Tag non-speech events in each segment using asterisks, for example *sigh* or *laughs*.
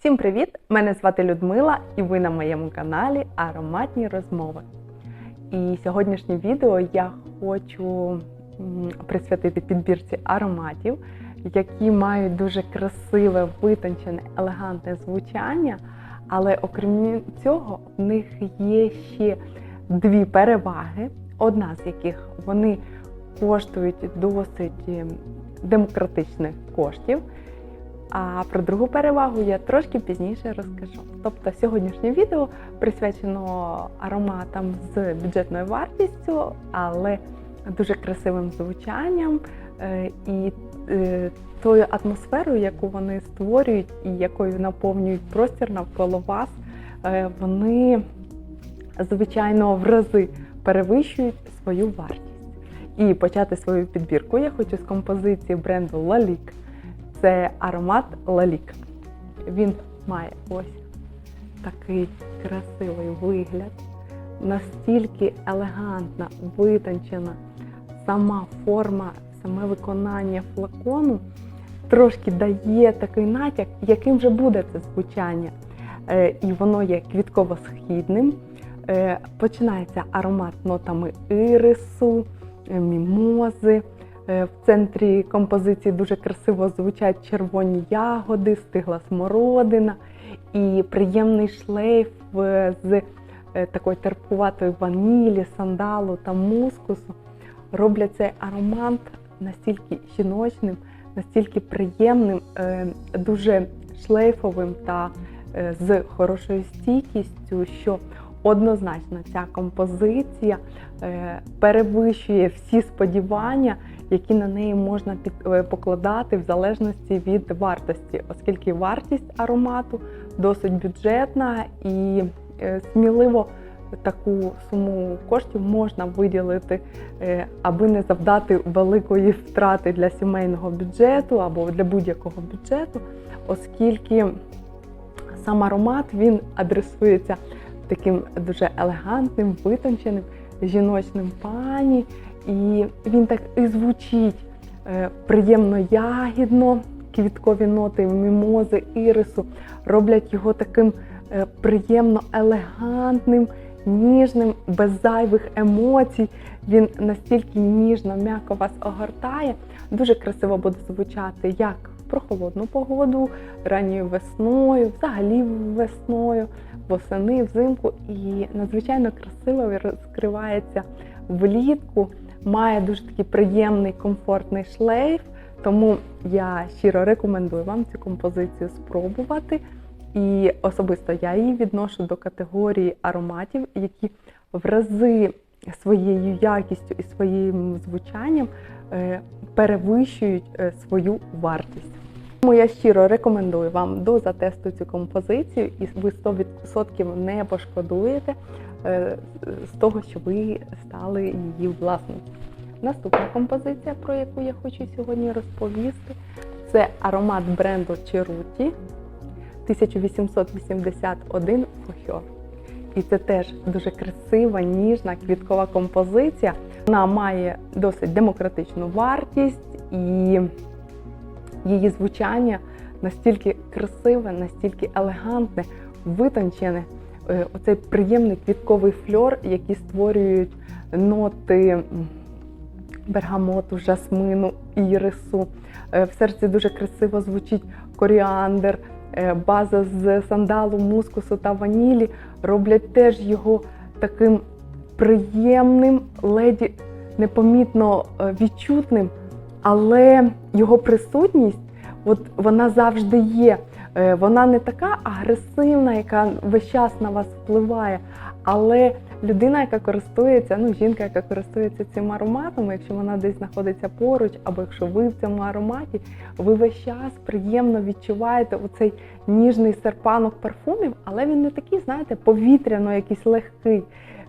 Всім привіт! Мене звати Людмила, і ви на моєму каналі Ароматні розмови. І сьогоднішнє відео я хочу присвятити підбірці ароматів, які мають дуже красиве, витончене, елегантне звучання. Але окрім цього, в них є ще дві переваги, одна з яких вони коштують досить ем, демократичних коштів. А про другу перевагу я трошки пізніше розкажу. Тобто сьогоднішнє відео присвячено ароматам з бюджетною вартістю, але дуже красивим звучанням е, і е, тою атмосферою, яку вони створюють і якою наповнюють простір навколо вас, е, вони звичайно в рази перевищують свою вартість. І почати свою підбірку я хочу з композиції бренду Lalique. Це аромат Лалік. Він має ось такий красивий вигляд, настільки елегантна, витончена сама форма, саме виконання флакону трошки дає такий натяк, яким же буде це звучання. Е, І воно є квітково-східним. Е, Починається аромат нотами ірису, е, мімози. Е, В центрі композиції дуже красиво звучать червоні ягоди, стигла смородина і приємний шлейф е, з е, такої терпкуватої ванілі, сандалу та мускусу. Роблять цей аромат настільки жіночним, настільки приємним, дуже шлейфовим та з хорошою стійкістю, що однозначно ця композиція перевищує всі сподівання, які на неї можна е, покладати в залежності від вартості, оскільки вартість аромату досить бюджетна і е, сміливо таку суму коштів можна виділити, е, аби не завдати великої втрати для сімейного бюджету або для будь-якого бюджету, оскільки сам аромат він адресується таким дуже елегантним, витонченим жіночним пані. І він так і звучить е, приємно ягідно, квіткові ноти мімози, ірису роблять його таким е, приємно елегантним, ніжним, без зайвих емоцій. Він настільки ніжно, м'яко вас огортає. Дуже красиво буде звучати як в прохолодну погоду, ранньою весною, взагалі весною, восени, взимку. І надзвичайно красиво розкривається влітку має дуже такий приємний комфортний шлейф, тому я щиро рекомендую вам цю композицію спробувати. І особисто я її відношу до категорії ароматів, які в рази своєю якістю і своїм звучанням е, перевищують е, свою вартість. Тому я щиро рекомендую вам до затесту цю композицію, і ви 100% не пошкодуєте е, з того, що ви стали її власницею. Наступна композиція, про яку я хочу сьогодні розповісти, це аромат бренду Cheruti 1881 Фохьор. І це теж дуже красива, ніжна квіткова композиція. Вона має досить демократичну вартість і її звучання настільки красиве, настільки елегантне, витончене. Е, Оцей приємний квітковий фльор, який створюють ноти бергамоту, жасмину, ірису. Е, В серці дуже красиво звучить коріандр, е, база з сандалу, мускусу та ванілі роблять теж його таким приємним, леді непомітно відчутним, але його присутність от вона завжди є. Е, Вона не така агресивна, яка весь час на вас впливає, але людина, яка користується, ну жінка, яка користується цим ароматом, якщо вона десь знаходиться поруч, або якщо ви в цьому ароматі, ви весь час приємно відчуваєте оцей ніжний серпанок парфумів, але він не такий, знаєте, повітряно, якийсь легкий.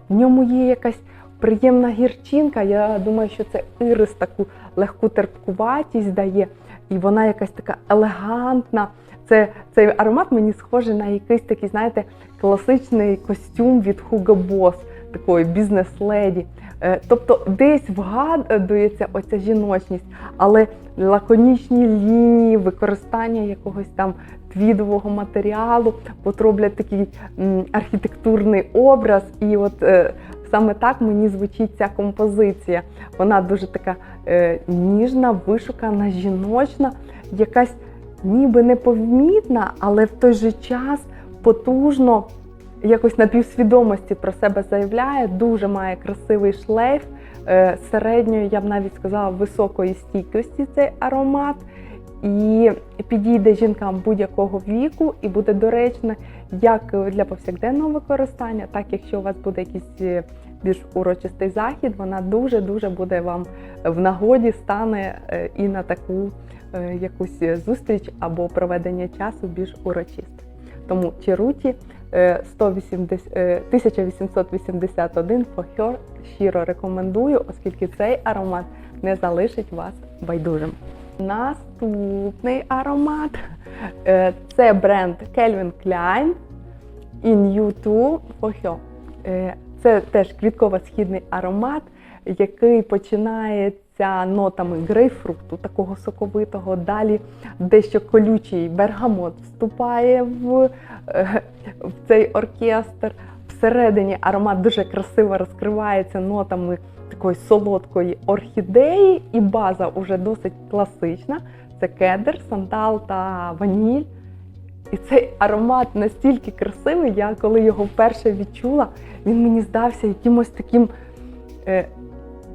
В ньому є якась приємна гірчинка. Я думаю, що це ірис таку легку терпкуватість дає, і вона якась така елегантна. Це цей аромат мені схожий на якийсь такий, знаєте, класичний костюм від Hugo Boss, такої бізнес-леді. Е, Тобто десь вгадується оця жіночність, але лаконічні лінії, використання якогось там твідового матеріалу, от роблять такий архітектурний образ. І от е, саме так мені звучить ця композиція. Вона дуже така е, ніжна, вишукана, жіночна, якась ніби непомітна, але в той же час потужно якось на півсвідомості про себе заявляє, дуже має красивий шлейф е, середньої, я б навіть сказала, високої стійкості цей аромат. І підійде жінкам будь-якого віку і буде доречно як для повсякденного використання, так якщо у вас буде якийсь е, більш урочистий захід, вона дуже-дуже буде вам в нагоді стане е, і на таку е, якусь зустріч або проведення часу більш урочисте. Тому Чируті 180, е, 1881 Фохьор щиро рекомендую, оскільки цей аромат не залишить вас байдужим. Наступний аромат е, це бренд Calvin Klein In You2 Фохьо. Е, Це теж квітково-східний аромат, який починається нотами грейпфруту, такого соковитого. Далі дещо колючий бергамот вступає в, е, в цей оркестр. Всередині аромат дуже красиво розкривається нотами такої солодкої орхідеї, і база вже досить класична. Це кедр, сандал та ваніль. І цей аромат настільки красивий, я коли його вперше відчула, він мені здався якимось таким е,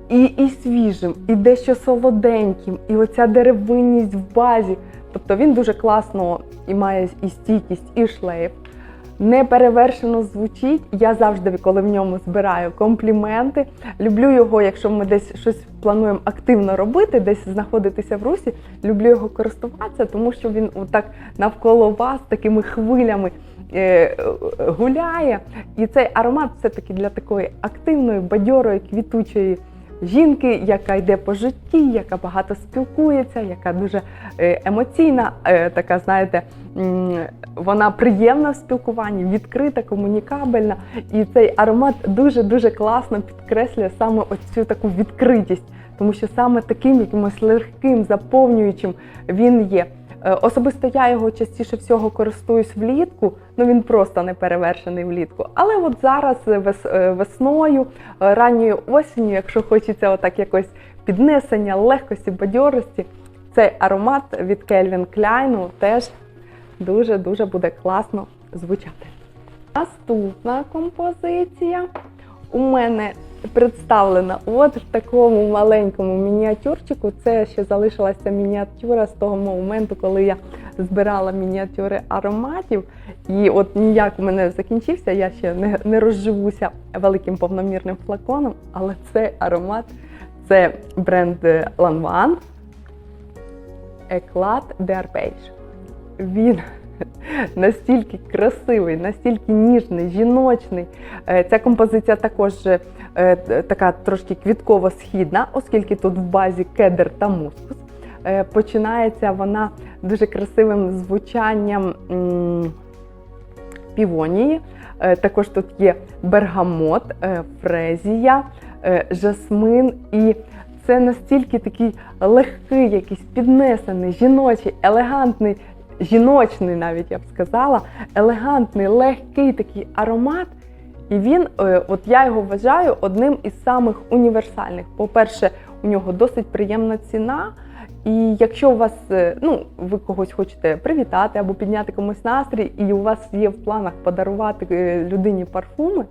і, і свіжим, і дещо солоденьким, і оця деревинність в базі. Тобто він дуже класно і має і стійкість, і шлейф. Неперевершено звучить. Я завжди, коли в ньому збираю компліменти. Люблю його, якщо ми десь щось плануємо активно робити, десь знаходитися в русі. Люблю його користуватися, тому що він отак навколо вас такими хвилями е, гуляє. І цей аромат все-таки для такої активної, бадьорої, квітучої. Жінки, яка йде по житті, яка багато спілкується, яка дуже е, емоційна, е, така, знаєте, вона приємна в спілкуванні, відкрита, комунікабельна. І цей аромат дуже-дуже класно підкреслює саме оцю таку відкритість, тому що саме таким якимось легким, заповнюючим він є. Е, Особисто я його частіше всього користуюсь влітку, ну він просто не перевершений влітку. Але от зараз е, е, весною, ранньою осінню, якщо хочеться отак якось піднесення, легкості, бадьорості, цей аромат від Calvin Klein теж дуже-дуже буде класно звучати. Наступна композиція у мене представлена от в такому маленькому мініатюрчику. Це ще залишилася мініатюра з того моменту, коли я збирала мініатюри ароматів. І от ніяк у мене закінчився, я ще не, не розживуся великим повномірним флаконом, але цей аромат це бренд Lanvin Eclat d'Arpège. Він настільки красивий, настільки ніжний, жіночний. Е, Ця композиція також е, така трошки квітково-східна, оскільки тут в базі кедр та мускус. Е, Починається вона дуже красивим звучанням півонії. Е, Також тут є бергамот, е, фрезія, е, жасмин. І це настільки такий легкий, якийсь піднесений, жіночий, елегантний, жіночний, навіть я б сказала, елегантний, легкий такий аромат. І він, е, от я його вважаю одним із самих універсальних. По-перше, у нього досить приємна ціна. І якщо у вас, е, ну, ви когось хочете привітати або підняти комусь настрій, і у вас є в планах подарувати е, людині парфуми,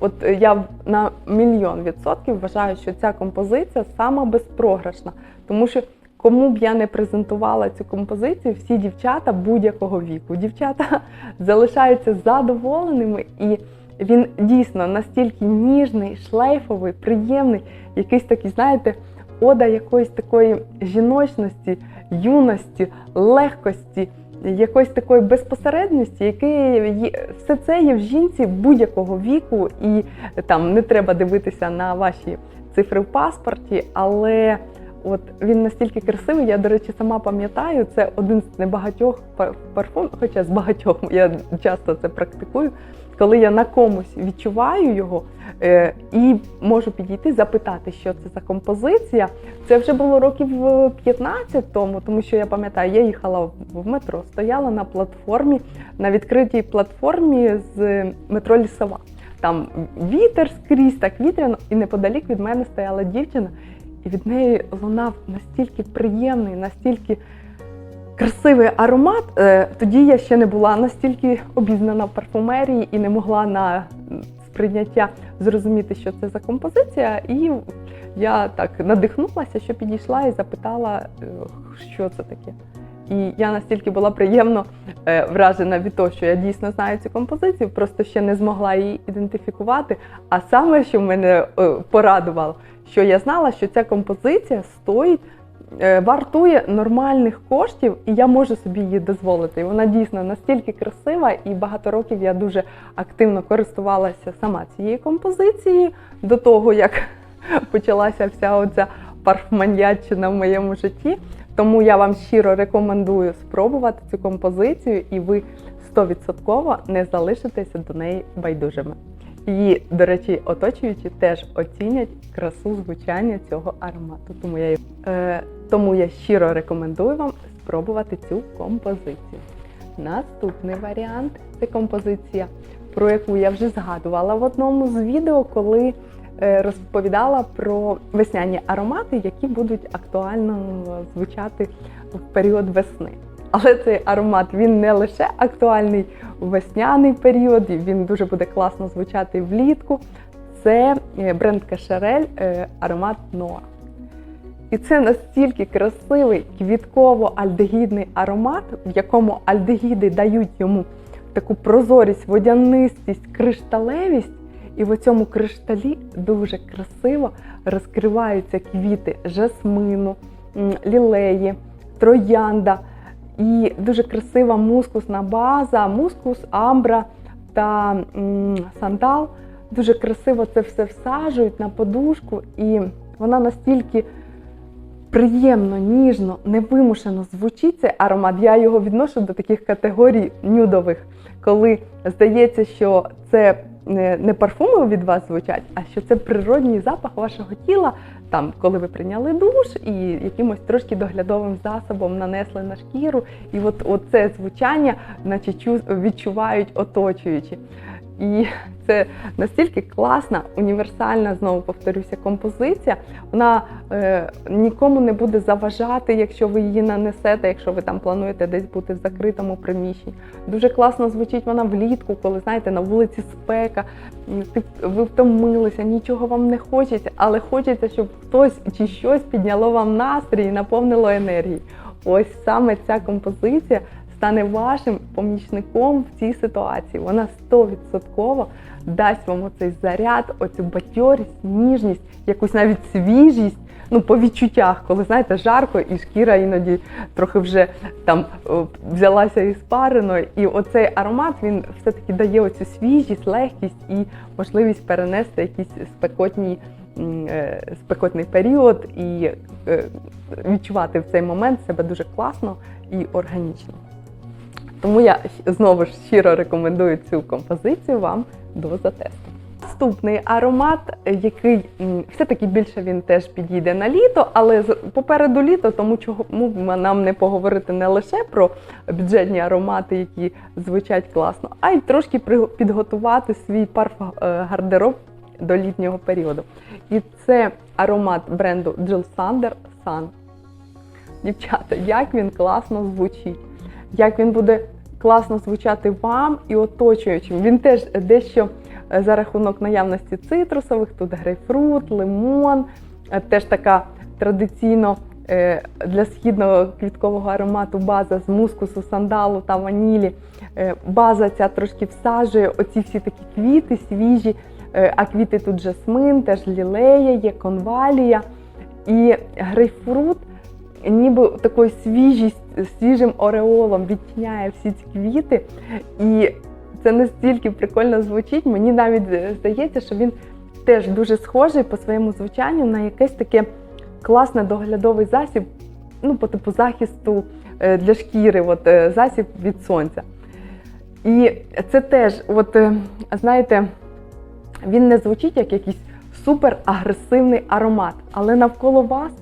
от я на мільйон відсотків вважаю, що ця композиція сама безпрограшна. Тому що кому б я не презентувала цю композицію, всі дівчата будь-якого віку. Дівчата *laughs* залишаються задоволеними, і він дійсно настільки ніжний, шлейфовий, приємний, якийсь такий, знаєте, ода якоїсь такої жіночності, юності, легкості, якоїсь такої безпосередності, яке все це є в жінці будь-якого віку, і там не треба дивитися на ваші цифри в паспорті, але от він настільки красивий. Я, до речі, сама пам'ятаю, це один з небагатьох пар- парфум, хоча з багатьох *laughs* я часто це практикую. коли я на комусь відчуваю його е, і можу підійти, запитати, що це за композиція. Це вже було років е, 15 тому, тому що я пам'ятаю, я їхала в метро, стояла на платформі, на відкритій платформі з метро Лісова. Там вітер скрізь, так вітряно, і неподалік від мене стояла дівчина, і від неї лунав настільки приємний, настільки красивий аромат. Е, Тоді я ще не була настільки обізнана в парфумерії і не могла на сприйняття зрозуміти, що це за композиція. І я так надихнулася, що підійшла і запитала, е, що це таке. І я настільки була приємно е, вражена від того, що я дійсно знаю цю композицію, просто ще не змогла її ідентифікувати. А саме, що мене е, порадувало, що я знала, що ця композиція стоїть, е, вартує нормальних коштів, і я можу собі її дозволити. Вона дійсно настільки красива, і багато років я дуже активно користувалася сама цією композицією до того, як *laughs* почалася вся оця парфманьячина в моєму житті. Тому я вам щиро рекомендую спробувати цю композицію, і ви 100% не залишитеся до неї байдужими. І, до речі, оточуючі теж оцінять красу звучання цього аромату. Тому я, е, тому я щиро рекомендую вам спробувати цю композицію. Наступний варіант це композиція, про яку я вже згадувала в одному з відео, коли розповідала про весняні аромати, які будуть актуально звучати в період весни. Але цей аромат він не лише актуальний у весняний період, він дуже буде класно звучати влітку. Це е, бренд Кашарель е, аромат Ноа. І це настільки красивий квітково-альдегідний аромат, в якому альдегіди дають йому таку прозорість, водянистість, кришталевість. І в цьому кришталі дуже красиво розкриваються квіти жасмину, лілеї, троянда. І дуже красива мускусна база, мускус, амбра та сандал. Дуже красиво це все всаджують на подушку, і вона настільки приємно, ніжно, невимушено звучить цей аромат. Я його відношу до таких категорій нюдових, коли здається, що це не парфуми від вас звучать, а що це природній запах вашого тіла, там, коли ви прийняли душ і якимось трошки доглядовим засобом нанесли на шкіру. І от, це звучання, наче чу- відчувають оточуючі. І це настільки класна, універсальна, знову повторюся, композиція. Вона е, нікому не буде заважати, якщо ви її нанесете, якщо ви там плануєте десь бути в закритому приміщенні. Дуже класно звучить вона влітку, коли знаєте, на вулиці спека, ви втомилися, нічого вам не хочеться, але хочеться, щоб хтось чи щось підняло вам настрій і наповнило енергії. Ось саме ця композиція стане вашим помічником в цій ситуації. Вона 100% дасть вам оцей заряд, оцю бадьорість, ніжність, якусь навіть свіжість. Ну, по відчуттях, коли знаєте, жарко, і шкіра іноді трохи вже там взялася із париною. І оцей аромат він все-таки дає оцю свіжість, легкість і можливість перенести якісь спекотні, е, спекотний період і е, відчувати в цей момент себе дуже класно і органічно. Тому я знову ж щиро рекомендую цю композицію вам до затесту. Наступний аромат, який все-таки більше він теж підійде на літо, але попереду літо, тому чому нам не поговорити не лише про бюджетні аромати, які звучать класно, а й трошки підготувати свій парф-гардероб до літнього періоду. І це аромат бренду Jill Sander Sun. Дівчата, як він класно звучить, як він буде класно звучати вам і оточуючим. Він теж дещо е, за рахунок наявності цитрусових, тут грейпфрут, лимон, е, теж така традиційно е, для східного квіткового аромату база з мускусу, сандалу та ванілі. База ця трошки всаджує оці всі такі квіти свіжі, а квіти тут жасмин, теж лілея, є конвалія і грейпфрут ніби такою свіжість, свіжим ореолом відтіняє всі ці квіти. І це настільки прикольно звучить. Мені навіть е, здається, що він теж дуже схожий по своєму звучанню на якесь таке класне доглядовий засіб, ну, по типу захисту е, для шкіри, от, е, засіб від сонця. І це теж, от знаєте, він не звучить як якийсь суперагресивний аромат, але навколо вас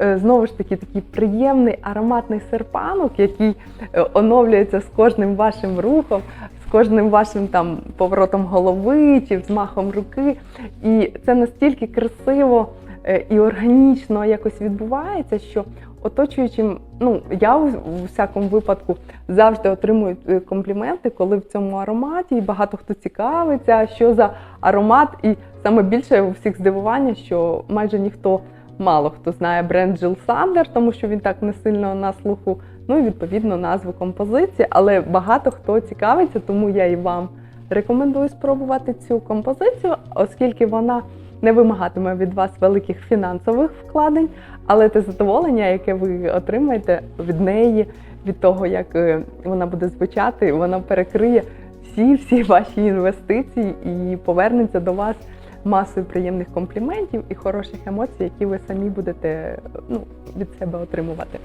знову ж таки такий приємний ароматний серпанок, який е, оновлюється з кожним вашим рухом, з кожним вашим там поворотом голови чи взмахом руки. І це настільки красиво е, і органічно якось відбувається, що оточуючим, ну я у всякому випадку завжди отримую е, компліменти, коли в цьому ароматі і багато хто цікавиться, що за аромат, і саме більше у всіх здивування, що майже ніхто. Мало хто знає бренд Jill Sander, тому що він так не сильно на слуху. Ну і відповідно назву композиції, але багато хто цікавиться, тому я і вам рекомендую спробувати цю композицію, оскільки вона не вимагатиме від вас великих фінансових вкладень, але те задоволення, яке ви отримаєте від неї, від того, як е, вона буде звучати, вона перекриє всі всі ваші інвестиції і повернеться до вас масою приємних компліментів і хороших емоцій, які ви самі будете ну, від себе отримувати.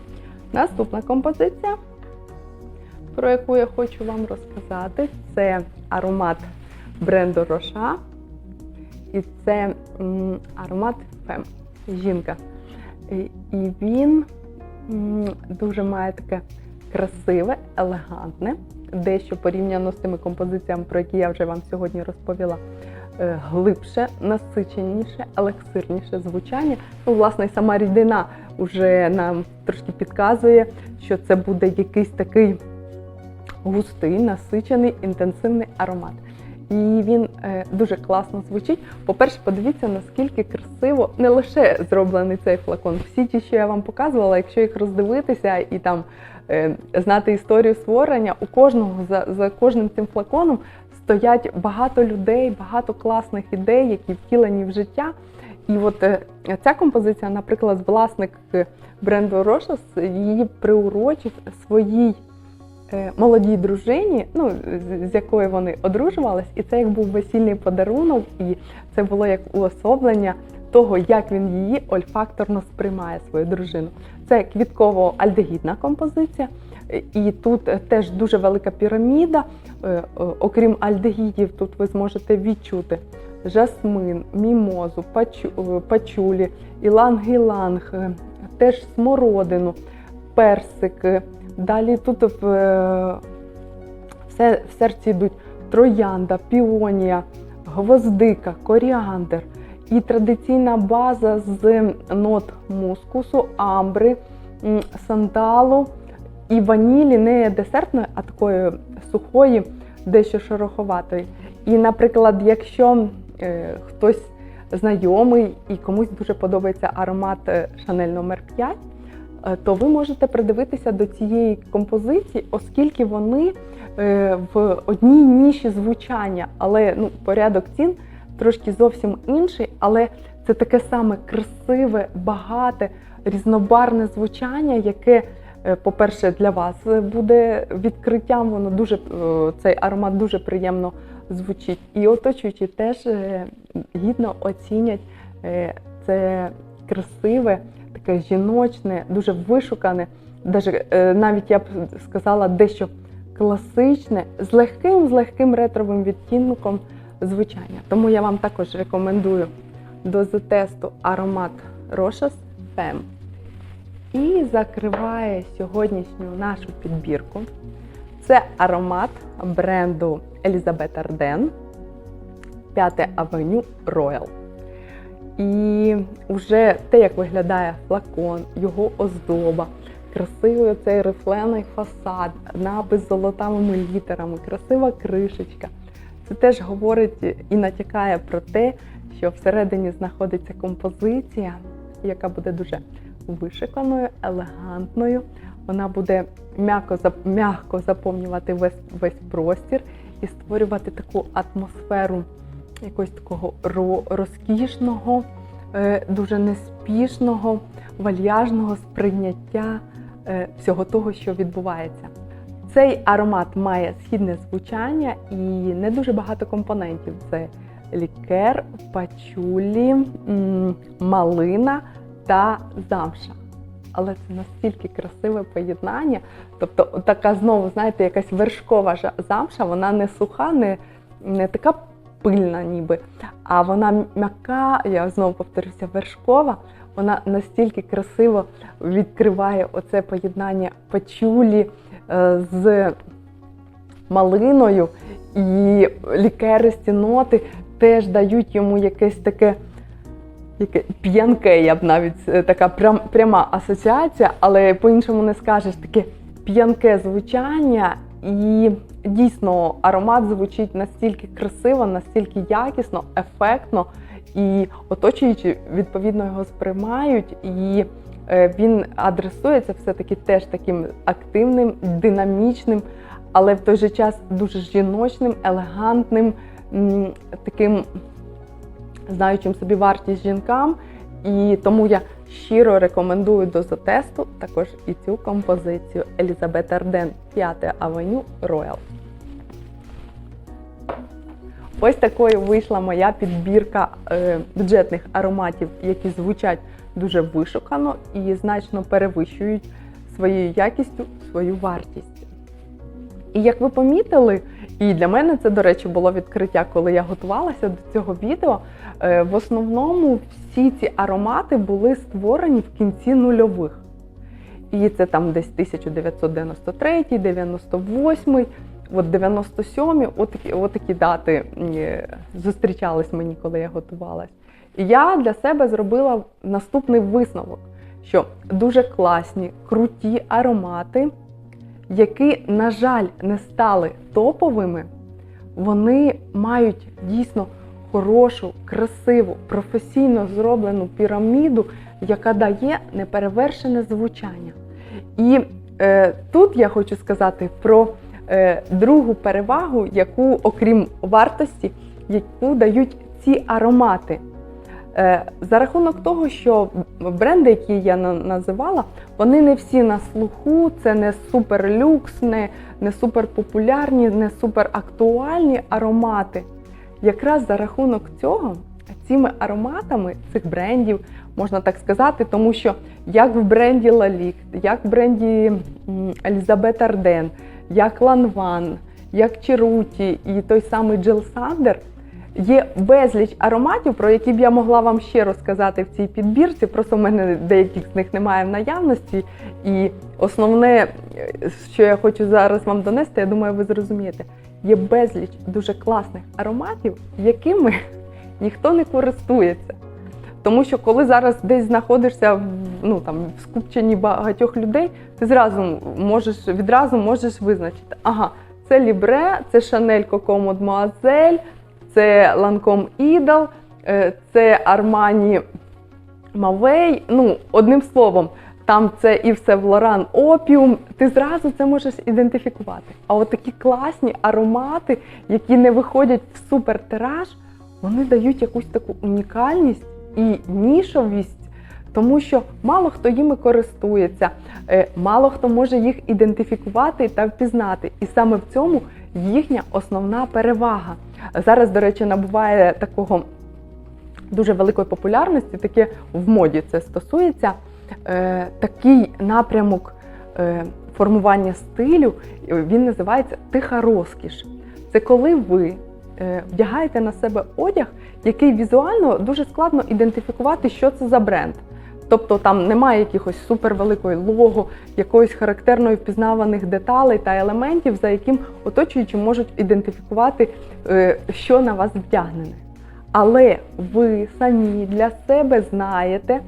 Наступна композиція, про яку я хочу вам розказати, це аромат бренду Роша. І це м, аромат Фем. Жінка. І, він м, дуже має таке красиве, елегантне, дещо порівняно з тими композиціями, про які я вже вам сьогодні розповіла. Е, Глибше, насиченіше, елексирніше звучання. Ну, власне, сама рідина вже нам трошки підказує, що це буде якийсь такий густий, насичений, інтенсивний аромат. І він е, дуже класно звучить. По-перше, подивіться, наскільки красиво не лише зроблений цей флакон. Всі ті, що я вам показувала, якщо їх роздивитися і там е, знати історію створення, у кожного за, за кожним цим флаконом стоять багато людей, багато класних ідей, які втілені в життя. І от е, ця композиція, наприклад, власник е, бренду Рошас її приурочив своїй е, молодій дружині, ну з- якою вони одружувались, і це як був весільний подарунок, і це було як уособлення того, як він її ольфакторно сприймає свою дружину. Це квітково-альдегідна композиція, і тут е, теж дуже велика піраміда. Е, е, Окрім альдегідів, тут ви зможете відчути жасмин, мімозу, пачулі, іланг-іланг, теж смородину, персик. е, Далі тут в, все, в серці йдуть троянда, піонія, гвоздика, коріандр і традиційна база з нот мускусу, амбри, сандалу і ванілі не десертної, а такої сухої, дещо шероховатої. І, наприклад, якщо е, хтось знайомий і комусь дуже подобається аромат е, Chanel номер 5 е, то ви можете придивитися до цієї композиції, оскільки вони е, в одній ніші звучання, але ну, порядок цін трошки зовсім інший, але це таке саме красиве, багате, різнобарне звучання, яке, е, по-перше, для вас буде відкриттям. Воно дуже е, цей аромат дуже приємно звучить. І оточуючі теж е, гідно оцінять це красиве, таке жіночне, дуже вишукане, даже, навіть я б сказала, дещо класичне, з легким, з легким ретровим відтінком звучання. Тому я вам також рекомендую до затесту аромат Rochas Femme. І закриває сьогоднішню нашу підбірку. Це аромат бренду Елізабет Арден 5 Авеню Royal. І вже те, як виглядає флакон, його оздоба, красивий цей рифлений фасад, напис золотавими літерами, красива кришечка. Це теж говорить і натякає про те, що всередині знаходиться композиція, яка буде дуже вишиканою, елегантною. Вона буде м'яко, м'яко заповнювати весь, весь простір і створювати таку атмосферу якогось такого розкішного, е, дуже неспішного, вальяжного сприйняття е, всього того, що відбувається. Цей аромат має східне звучання і не дуже багато компонентів. Це лікер, пачулі, малина та замша. але це настільки красиве поєднання. Тобто, така знову, знаєте, якась вершкова замша, вона не суха, не, не така пильна, ніби, а вона м'яка, я знову повторюся, вершкова. Вона настільки красиво відкриває оце поєднання пачулі з малиною і лікеристі ноти теж дають йому якесь таке яке п'янке, я б навіть е, така прям, пряма асоціація, але по-іншому не скажеш таке п'янке звучання, і дійсно аромат звучить настільки красиво, настільки якісно, ефектно, і оточуючі відповідно його сприймають. І е, він адресується все-таки теж таким активним, динамічним, але в той же час дуже жіночним, елегантним, таким знаючим собі вартість жінкам. І тому я щиро рекомендую до затесту також і цю композицію Елізабет Арден 5 Авеню Роял. Ось такою вийшла моя підбірка е, бюджетних ароматів, які звучать дуже вишукано і значно перевищують своєю якістю свою вартість. І як ви помітили, і для мене це, до речі, було відкриття, коли я готувалася до цього відео. е, В основному всі ці аромати були створені в кінці нульових. І це там десь 1993, 98, от 97, отакі, отакі дати е, зустрічались мені, коли я готувалась. Я для себе зробила наступний висновок, що дуже класні, круті аромати, які, на жаль, не стали топовими, вони мають дійсно хорошу, красиву, професійно зроблену піраміду, яка дає неперевершене звучання. І е, тут я хочу сказати про е, другу перевагу, яку, окрім вартості, яку дають ці аромати. Е, за рахунок того, що бренди, які я називала, вони не всі на слуху, це не суперлюкс, не, не суперпопулярні, не суперактуальні аромати. Якраз за рахунок цього, цими ароматами цих брендів, можна так сказати, тому що як в бренді Лалік, як в бренді Елізабет Арден, як Ланван, як Черуті і той самий Джел Сандер, є безліч ароматів, про які б я могла вам ще розказати в цій підбірці. Просто в мене деяких з них немає в наявності. І основне, е, що я хочу зараз вам донести, я думаю, ви зрозумієте, є безліч дуже класних ароматів, якими *laughs* ніхто не користується. Тому що коли зараз десь знаходишся в ну там в скупченні багатьох людей, ти зразу можеш відразу можеш визначити, ага, це Лібре, це Шанель Коко Мадмуазель, це Ланком Ідол, е, це Армані Мавей. Ну, одним словом, там це і все Лоран Опіум. Ти зразу це можеш ідентифікувати. А от такі класні аромати, які не виходять в супертираж, вони дають якусь таку унікальність і нішовість, тому що мало хто їми користується, е, мало хто може їх ідентифікувати та впізнати. І саме в цьому їхня основна перевага. Зараз, до речі, набуває такого дуже великої популярності, таке в моді це стосується. Е, такий напрямок е, формування стилю, він називається тиха розкіш. Це коли ви е, вдягаєте на себе одяг, який візуально дуже складно ідентифікувати, що це за бренд. Тобто там немає якихось супервеликої лого, якоїсь характерної впізнаваних деталей та елементів, за яким оточуючі можуть ідентифікувати, е, що на вас вдягнене. Але ви самі для себе знаєте,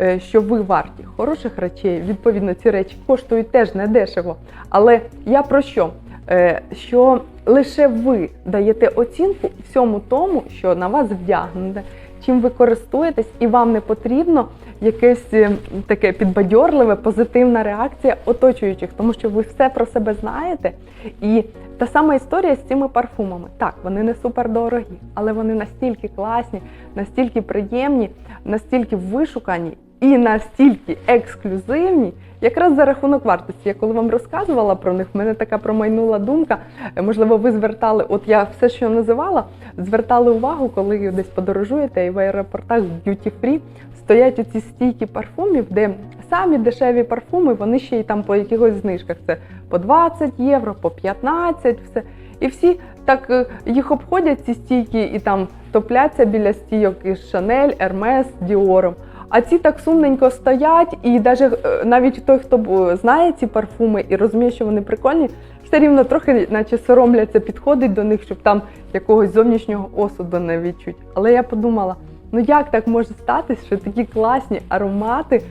е, що ви варті хороших речей. Відповідно, ці речі коштують теж недешево. Але я про що? Е, Що лише ви даєте оцінку всьому тому, що на вас вдягнене, чим ви користуєтесь, і вам не потрібно якесь е, таке підбадьорливе, позитивна реакція оточуючих, тому що ви все про себе знаєте. І та сама історія з цими парфумами. Так, вони не супердорогі, але вони настільки класні, настільки приємні, настільки вишукані і настільки ексклюзивні, якраз за рахунок вартості. Я коли вам розказувала про них, в мене така промайнула думка. Е, Можливо, ви звертали, от я все, що називала, звертали увагу, коли десь подорожуєте і в аеропортах duty free стоять оці стійки парфумів, де самі дешеві парфуми, вони ще й там по якихось знижках. Це по 20 євро, по 15, все. І всі так е, їх обходять ці стійки і там топляться біля стійок із Шанель, Ермес, Діором. А ці так сумненько стоять, і даже, е, навіть той, хто знає ці парфуми і розуміє, що вони прикольні, все рівно трохи, наче соромляться, підходить до них, щоб там якогось зовнішнього осуду не відчуть. Але я подумала, ну як так може статись, що такі класні аромати,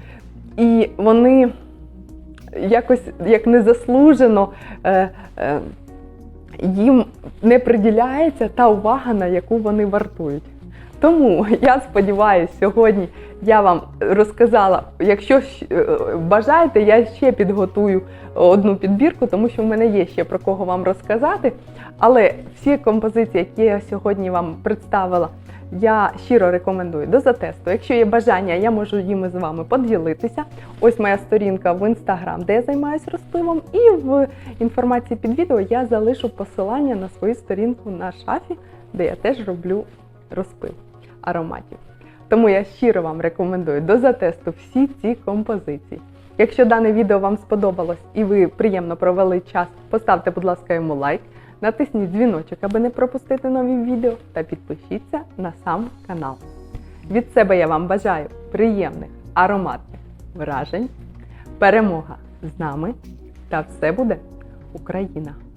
і вони якось як незаслужено е, е, їм не приділяється та увага, на яку вони вартують. Тому я сподіваюся, сьогодні я вам розказала. Якщо е, бажаєте, я ще підготую одну підбірку, тому що в мене є ще про кого вам розказати. Але всі композиції, які я сьогодні вам представила, я щиро рекомендую до затесту. Якщо є бажання, я можу їми з вами поділитися. Ось моя сторінка в інстаграм, де я займаюся розпливом, і в інформації під відео я залишу посилання на свою сторінку на шафі, де я теж роблю розпил ароматів. Тому я щиро вам рекомендую до затесту всі ці композиції. Якщо дане відео вам сподобалось і ви приємно провели час, поставте, будь ласка, йому лайк, натисніть дзвіночок, аби не пропустити нові відео, та підпишіться на сам канал. Від себе я вам бажаю приємних ароматних вражень, перемога з нами та все буде Україна!